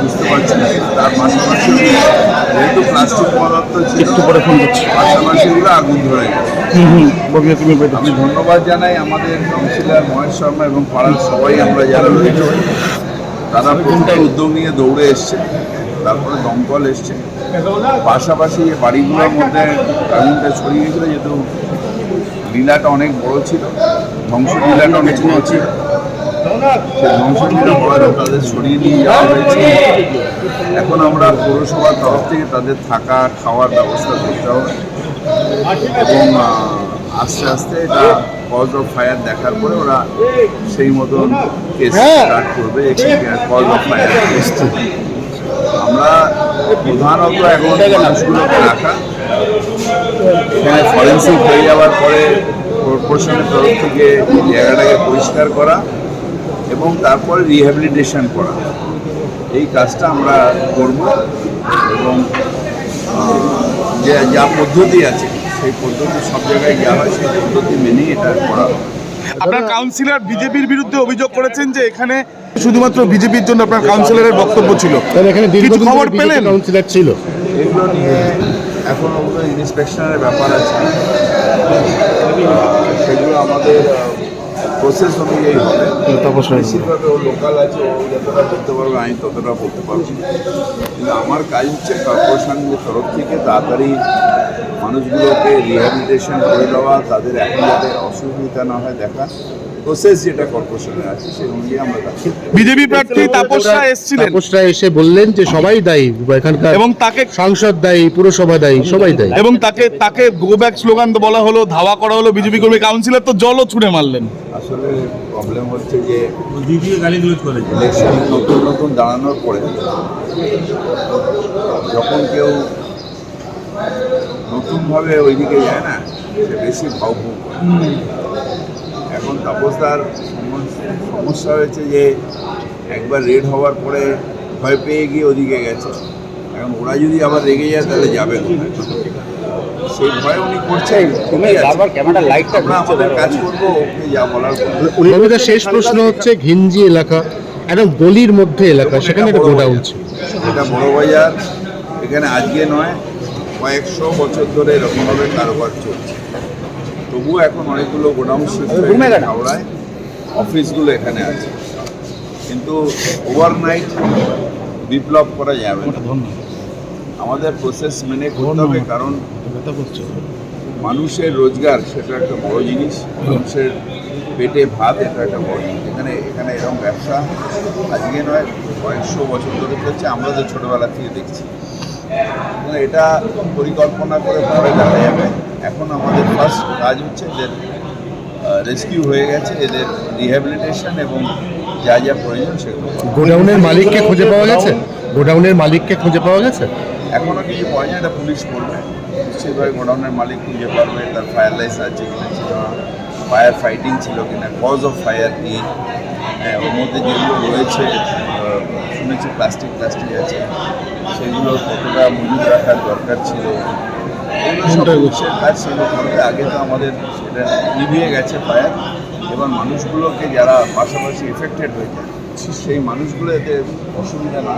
বুঝতে পারছি তার পাশাপাশি যেহেতু প্লাস্টিক পদার্থ ছিল একটু পরে ফোন করছি। পাশাপাশি এগুলো আগুন ধরে গেছে। হুম হুম ববিয়া তুমি আমি ধন্যবাদ জানাই আমাদের কাউন্সিলর মহেশ শর্মা এবং পাড়ার সবাই আমরা যারা রয়েছে তারা প্রথমটা উদ্যোগ নিয়ে দৌড়ে এসছে তারপরে দমকল এসছে। পাশাপাশি এই বাড়িগুলোর মধ্যে আগুনটা ছড়িয়ে গেছিল যেহেতু লীলাটা অনেক বড় ছিল ধ্বংস লীলাটা অনেক বড় ছিল সেই তাদের সরিয়ে নিয়ে যাওয়া হয়েছে। এখন আমরা পৌরসভার তরফ থেকে তাদের থাকা খাওয়ার ব্যবস্থা করতে হবে। এবং আস্তে আস্তে এটা কজ অফ ফায়ার দেখার পরে ওরা সেই মতন কেস স্টার্ট করবে। কজ অফ ফায়ার আমরা প্রধানত এখন মানুষগুলোকে রাখা। এখানে ফরেন্সিক হয়ে যাওয়ার পরে কর্পোরেশনের তরফ থেকে জায়গাটাকে পরিষ্কার করা। এবং তারপরে রিহ্যাবিলিটেশন করা। এই কাজটা আমরা করব এবং যে যা পদ্ধতি আছে সেই পদ্ধতি সব জায়গায় যা হয় সেই পদ্ধতি মেনেই এটা করা হবে। আপনার কাউন্সিলর বিজেপির বিরুদ্ধে অভিযোগ করেছেন যে এখানে শুধুমাত্র বিজেপির জন্য আপনার কাউন্সিলরের বক্তব্য ছিল। তাহলে এখানে কিছু খবর পেলেন? কাউন্সিলর ছিল। এগুলো নিয়ে এখন ওগুলো ইন্সপেকশনের ব্যাপার আছে। সেগুলো আমাদের প্রসেস অনুযায়ী হবে। বেশিরভাগ ও লোকাল আছে ও যতটা করতে পারবে আমি ততটা করতে পারব। কিন্তু আমার কাজ হচ্ছে কর্পোরেশনের তরফ থেকে তাড়াতাড়ি মানুষগুলোকে রিহ্যাবিলিটেশন করে দেওয়া তাদের এখন যাতে অসুবিধা না হয় দেখা। প্রসেস যেটা কর্পোরেশনের আছে সেই অনুযায়ী আমরা বিজেপি প্রার্থী তাপস রায় এসেছিলেন। তাপসরা এসে বললেন যে সবাই দায়ী এখানকার এবং তাকে সাংসদ দায়ী পুরসভা দায়ী সবাই দায়ী। এবং তাকে তাকে গো ব্যাক স্লোগান বলা হলো ধাওয়া করা হলো বিজেপি কর্মী কাউন্সিলর তো জলও ছুড়ে মারলেন। আসলে প্রবলেম হচ্ছে যে ইলেকশন নতুন নতুন দাঁড়ানোর পরে যখন কেউ নতুনভাবে ওইদিকে যায় না সে বেশি ভাবুক এখন তাপসদার সমস্যা- সমস্যা হয়েছে যে একবার রেড হওয়ার পরে ভয় পেয়ে গিয়ে ওদিকে গেছে এখন ওরা যদি আবার রেগে যায় তাহলে যাবে? সেই ভয় উনি করছেন। আমরা আমাদের কাজ করব ওকে যা বলার বলব। শেষ প্রশ্ন হচ্ছে ঘিঞ্জি এলাকা একদম গলির মধ্যে এলাকা সেখানে একটা গোডাউন ছিল এটা বড় বাজার এখানে আজকে নয় কয়েকশো বছর ধরে এরকমভাবে কারোবার চলছে। তবুও এখন অনেকগুলো গোডাউন শিফট হয়ে হাওড়ায় অফিসগুলো এখানে আছে। কিন্তু ওভারনাইট বিপ্লব করা যাবে। আমাদের প্রসেস মেনে করতে হবে কারণ মানুষের রোজগার সেটা একটা বড় জিনিস। মানুষের পেটে ভাত এটা একটা বড় জিনিস। এখানে এখানে এরকম ব্যবসা আজকে নয় কয়েকশো বছর ধরে চলছে। আমরা তো ছোটোবেলা থেকে দেখছি। এটা পরিকল্পনা করে পরে দেখা যাবে। এখন আমাদের ফার্স্ট কাজ হচ্ছে এদের রেস্কিউ হয়ে গেছে এদের রিহ্যাবিলিটেশন এবং যা যা প্রয়োজন সেগুলো গোডাউনের মালিককে খুঁজে পাওয়া গেছে? গোডাউনের মালিককে খুঁজে পাওয়া গেছে? এখনও কিছু পাওয়া যায় এটা পুলিশ করবে নিশ্চয়ই গোডাউনের মালিক খুঁজে পারবে তার ফায়ার লাইসেন্স আছে কিনা ছিল না। ফায়ার ফাইটিং ছিল কিনা কজ অফ ফায়ার কি হ্যাঁ, ওর মধ্যে যেগুলো রয়েছে শুনেছি প্লাস্টিক প্লাস্টিক আছে। সেগুলো কতটা মজুদ রাখার দরকার ছিল? সেগুলো আগে তো আমাদের সেটা নিভিয়ে গেছে ফায়ার এবার মানুষগুলোকে যারা পাশাপাশি এফেক্টেড হয়েছে সেই মানুষগুলো এতে অসুবিধা না